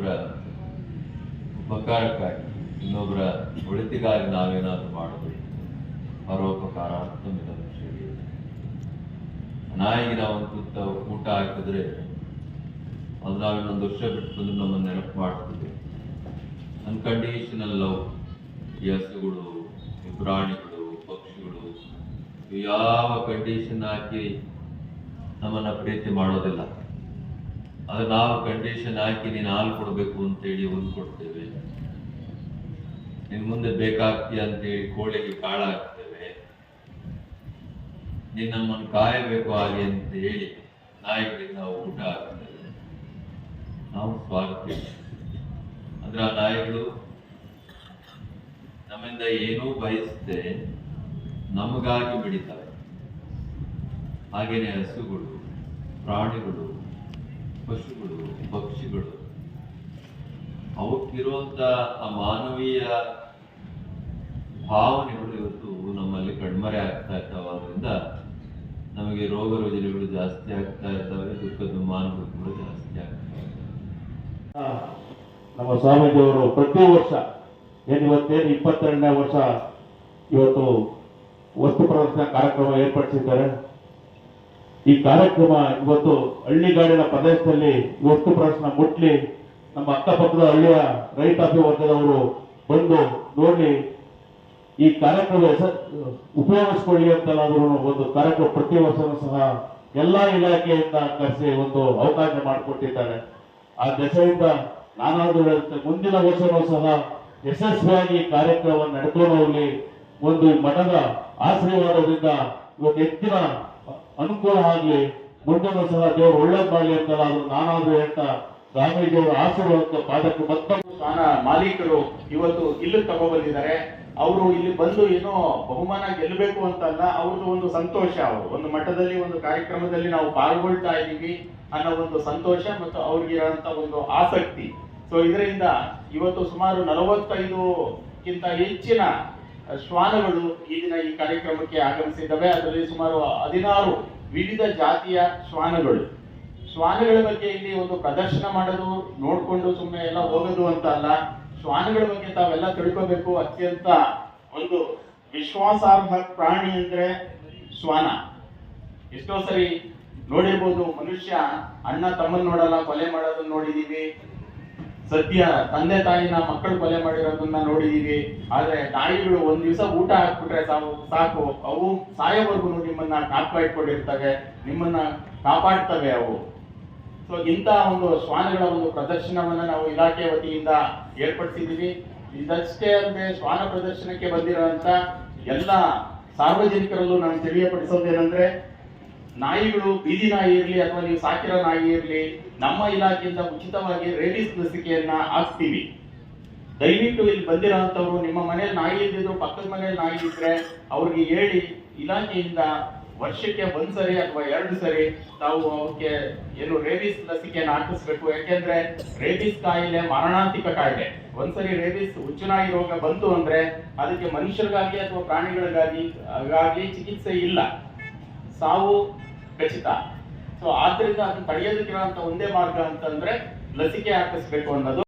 ಇನ್ನೊಬ್ಬರ ಉಪಕಾರಕ್ಕಾಗಿ ಇನ್ನೊಬ್ಬರ ಒಳಿತಿಗಾಗಿ ನಾವೇನಾದರೂ ಮಾಡೋದು ಪರೋಪಕಾರ ಮಿದಂ ಶ್ರೇಯ ನಾಯಿಗೆ ನಾವು ತುತ್ತ ಊಟ ಹಾಕಿದ್ರೆ ಅದು ನಾವು ಇನ್ನೊಂದು ವರ್ಷ ಬಿಟ್ಟು ಬಂದು ನಮ್ಮನ್ನು ನೆನಪು ಮಾಡ್ತೀವಿ ಅನ್ಕಂಡೀಷನಲ್ ಲವ್, ಈ ಹಸುಗಳು, ಈ ಪ್ರಾಣಿಗಳು, ಪಕ್ಷಿಗಳು ಯಾವ ಕಂಡೀಷನ್ ಹಾಕಿ ನಮ್ಮನ್ನ ಪ್ರೀತಿ ಮಾಡೋದಿಲ್ಲ. ಅದು ನಾವು ಕಂಡೀಷನ್ ಹಾಕಿ ನೀನು ಹಾಲು ಕೊಡಬೇಕು ಅಂತೇಳಿ ಒಂದು ಕೊಡ್ತೇವೆ. ನಿನ್ ಮುಂದೆ ಬೇಕಾಗ್ತೀಯ ಅಂತೇಳಿ ಕೋಳಿಗೆ ಕಾಳ ಹಾಕ್ತೇವೆ ನೀನು ನಮ್ಮನ್ನು ಕಾಯಬೇಕು ಹಾಗೆ ಅಂತ ಹೇಳಿ ನಾವು ಊಟ ಹಾಕ್ತೇವೆ. ನಾವು ಸ್ವಾಗತ ಅಂದ್ರೆ ಆ ನಾಯಿಗಳು ನಮ್ಮಿಂದ ಏನೂ ಬಯಸದೆ ನಮಗಾಗಿ ಬಿಡಿತವೆ ಹಾಗೇನೆ ಹಸುಗಳು, ಪ್ರಾಣಿಗಳು ಪಶುಗಳು, ಪಕ್ಷಿಗಳು. ಅವಕ್ಕಿರುವಂಥ ಆ ಮಾನವೀಯ ಭಾವನೆಗಳು ಇವತ್ತು ನಮ್ಮಲ್ಲಿ ಕಣ್ಮರೆ ಆಗ್ತಾ ಇದ್ದಾದ್ರಿಂದ ನಮಗೆ ರೋಗ ರುಜಿನಗಳು ಜಾಸ್ತಿ ಆಗ್ತಾ ಇದ್ದಾವೆ, ದುಃಖ ದುಮಾನಗಳು ಕೂಡ ಜಾಸ್ತಿ ಆಗ್ತಾ ನಮ್ಮ ಸ್ವಾಮೀಜಿಯವರು ಪ್ರತಿ ವರ್ಷ, ಏನು ಇವತ್ತೇನು ಇಪ್ಪತ್ತೆರಡನೇ ವರ್ಷ ಇವತ್ತು ವಸ್ತು ಪ್ರದರ್ಶನ ಕಾರ್ಯಕ್ರಮ ಏರ್ಪಡಿಸಿದ್ದಾರೆ. ಈ ಕಾರ್ಯಕ್ರಮ ಇವತ್ತು ಹಳ್ಳಿಗಾಡಿನ ಪ್ರದೇಶದಲ್ಲಿ ವಸ್ತು ಪ್ರದರ್ಶನ ಮುಟ್ಲಿ. ನಮ್ಮ ಅಕ್ಕಪಕ್ಕದ ಹಳ್ಳಿಯ ರೈತಾಪಿ ವರ್ಗದವರು ಬಂದು ನೋಡಿ, ಈ ಕಾರ್ಯಕ್ರಮ ಉಪಯೋಗಿಸ್ಕೊಳ್ಳಿ ಅಂತಲಾದ್ರೂ ಒಂದು ಕಾರ್ಯಕ್ರಮ ಪ್ರತಿ ವರ್ಷವೂ ಸಹ ಎಲ್ಲಾ ಇಲಾಖೆಯಿಂದ ಕರೆಸಿ ಒಂದು ಅವಕಾಶ ಮಾಡಿಕೊಟ್ಟಿದ್ದಾರೆ. ಆ ದಶೆಯಿಂದ ನಾನಾದ್ರೂ ಮುಂದಿನ ವರ್ಷವೂ ಸಹ ಯಶಸ್ವಿಯಾಗಿ ಕಾರ್ಯಕ್ರಮ ನಡ್ಕೊಂಡು ಹೋಗ್ಲಿ ಒಂದು ಮಠದ ಆಶೀರ್ವಾದದಿಂದ ಇವತ್ತು ಹೆಚ್ಚಿನ ಅನುಕೂಲ ಆಗಲಿ ಮುಂದಿನ ಸಹ ದೇವರು ಒಳ್ಳೇದ್ ಮಾಡಲಿ ಅದು ನಾನಾದ್ರೂ ಹೇಳ್ತಾ ಸ್ವಾಮೀಜಿಯವರ ಆಶೀರ್ವಾದಕ್ಕೆ ಪಾದಕ್ಕೆ ಮತ್ತೊಂದು ಸ್ಥಾನ ಮಾಲೀಕರು ಇವತ್ತು ಇಲ್ಲಿ ತಗೊಬಂದಿದ್ದಾರೆ ಅವರು ಇಲ್ಲಿ ಬಂದು ಏನೋ ಬಹುಮಾನ ಗೆಲ್ಲಬೇಕು ಅಂತಲ್ಲ ಅವ್ರದ್ದು ಒಂದು ಸಂತೋಷ ಅವರು. ಒಂದು ಮಠದಲ್ಲಿ, ಒಂದು ಕಾರ್ಯಕ್ರಮದಲ್ಲಿ ನಾವು ಪಾಲ್ಗೊಳ್ತಾ ಇದ್ದೀವಿ ಅನ್ನೋ ಒಂದು ಸಂತೋಷ ಮತ್ತು ಅವ್ರಿಗೆ ಇರುವಂತ ಒಂದು ಆಸಕ್ತಿ. ಸೊ ಇದರಿಂದ ಇವತ್ತು ಸುಮಾರು ನಲವತ್ತೈದುಕ್ಕಿಂತ ಹೆಚ್ಚಿನ ಶ್ವಾನಗಳು ಈ ದಿನ ಈ ಕಾರ್ಯಕ್ರಮಕ್ಕೆ ಆಗಮಿಸಿದ್ದಾವೆ. ಅದರಲ್ಲಿ ಸುಮಾರು ಹದಿನಾರು ವಿವಿಧ ಜಾತಿಯ ಶ್ವಾನಗಳು. ಶ್ವಾನಗಳ ಬಗ್ಗೆ ಇಲ್ಲಿ ಒಂದು ಪ್ರದರ್ಶನ ಮಾಡೋದು, ನೋಡ್ಕೊಂಡು ಸುಮ್ಮನೆ ಎಲ್ಲ ಹೋಗೋದು ಅಂತ ಅಲ್ಲ. ಶ್ವಾನಗಳ ಬಗ್ಗೆ ತಾವೆಲ್ಲ ತಿಳ್ಕೋಬೇಕು. ಅತ್ಯಂತ ಒಂದು ವಿಶ್ವಾಸಾರ್ಹ ಪ್ರಾಣಿ ಅಂದ್ರೆ ಶ್ವಾನ. ಎಷ್ಟೋ ಸರಿ ನೋಡಿರ್ಬೋದು ಮನುಷ್ಯ ಅಣ್ಣ ತಮ್ಮನ್ ನೋಡಲ್ಲ, ಕೊಲೆ ಮಾಡೋದನ್ನ ನೋಡಿದೀವಿ. ಸದ್ಯ ತಂದೆ ತಾಯಿನ ಮಕ್ಕಳು ಕೊಲೆ ಮಾಡಿರೋದನ್ನ ನೋಡಿದೀವಿ. ಆದ್ರೆ ತಾಯಿಗಳು ಒಂದ್ ದಿವಸ ಊಟ ಹಾಕ್ಬಿಟ್ರೆ ಸಾವು, ಸಾಕು. ಅವು ಸಾಯೋವರೆಗೂ ನಿಮ್ಮನ್ನ ಕಾಪಾಡ್ಕೊಂಡಿರ್ತವೆ, ನಿಮ್ಮನ್ನ ಕಾಪಾಡ್ತವೆ ಅವು. ಸೊ ಇಂಥ ಒಂದು ಶ್ವಾನಗಳ ಒಂದು ಪ್ರದರ್ಶನವನ್ನ ನಾವು ಇಲಾಖೆ ವತಿಯಿಂದ ಏರ್ಪಡಿಸಿದೀವಿ ಇದಷ್ಟೇ ಅಲ್ಲದೆ ಶ್ವಾನ ಪ್ರದರ್ಶನಕ್ಕೆ ಬಂದಿರುವಂತ ಎಲ್ಲ ಸಾರ್ವಜನಿಕರಲ್ಲೂ ನಾನು ತಿಳಿಯಪಡಿಸೋದೇನೆಂದ್ರೆ ನಾಯಿಗಳು, ಬೀದಿ ನಾಯಿ ಇರಲಿ ಅಥವಾ ನೀವು ಸಾಕಿರೋ ನಾಯಿ ಇರಲಿ, ನಮ್ಮ ಇಲಾಖೆಯಿಂದ ಉಚಿತವಾಗಿ ರೇಬಿಸ್ ಲಸಿಕೆಯನ್ನ ಹಾಕ್ತೀವಿ ದಯವಿಟ್ಟು ಇಲ್ಲಿ ಬಂದಿರೋಂಥವ್ರು, ನಿಮ್ಮ ಮನೇಲಿ ನಾಯಿ ಇದ್ದಿದ್ರು, ಪಕ್ಕದ ಮನೇಲಿ ನಾಯಿ ಇದ್ರೆ ಅವ್ರಿಗೆ ಹೇಳಿ, ಇಲಾಖೆಯಿಂದ ವರ್ಷಕ್ಕೆ ಒಂದು ಸರಿ ಅಥವಾ ಎರಡು ಸರಿ ತಾವು ಅವಕ್ಕೆ ಏನು ರೇಬಿಸ್ ಲಸಿಕೆಯನ್ನು ಹಾಕಿಸ್ಬೇಕು. ಯಾಕೆಂದ್ರೆ ರೇಬಿಸ್ ಕಾಯಿಲೆ ಮಾರಣಾಂತಿಕ ಕಾಯಿಲೆ. ಒಂದ್ಸರಿ ರೇಬಿಸ್ ಹುಚ್ಚುನಾಯಿ ರೋಗ ಬಂತು ಅಂದ್ರೆ ಅದಕ್ಕೆ ಮನುಷ್ಯರಿಗಾಗಿ ಅಥವಾ ಪ್ರಾಣಿಗಳಿಗಾಗಿ ಚಿಕಿತ್ಸೆ ಇಲ್ಲ. ಸಾವು ಖಚಿತ. ಸೊ ಆದ್ರಿಂದ ಅದನ್ನ ತಡೆಯೋದಕ್ಕಿರುವಂತ ಒಂದೇ ಮಾರ್ಗ ಅಂತಂದ್ರೆ ಲಸಿಕೆ ಹಾಕಿಸ್ಬೇಕು ಅನ್ನೋದು.